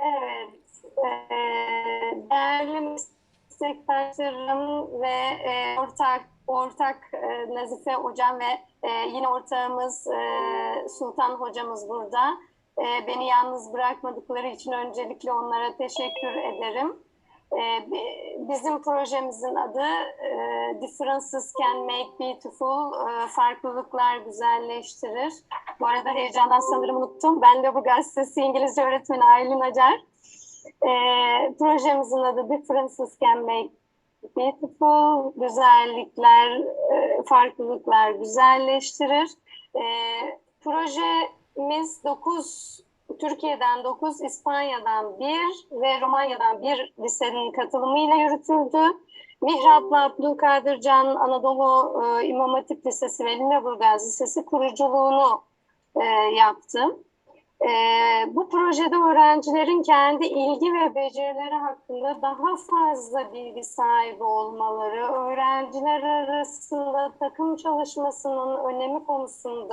Evet, eee, değerli meslektaşlarım ve eee, ortak ortak eee, Nazife hocam ve eee, yine ortağımız eee, Sultan hocamız burada. Eee, beni yalnız bırakmadıkları için öncelikle onlara teşekkür ederim. Bi- bizim projemizin adı eee, Differences Can Make Beautiful, eee, farklılıklar güzelleştirir. Bu arada heyecandan sanırım unuttum. Ben de bu gazetesi İngilizce öğretmeni Aylin Acar. Ee, projemizin adı Differences Can Make Beautiful. Güzellikler, e, farklılıklar güzelleştirir. Ee, projemiz 9 Türkiye'den 9, İspanya'dan 1 ve Romanya'dan bir lisenin katılımıyla yürütüldü. Mihrap'la Abdülkadir Can Anadolu e, İmam Hatip Lisesi ve Lüleburgaz Lisesi kuruculuğunu e, yaptım. E, bu projede öğrencilerin kendi ilgi ve becerileri hakkında daha fazla bilgi sahibi olmaları, öğrenciler arasında takım çalışmasının önemi konusunda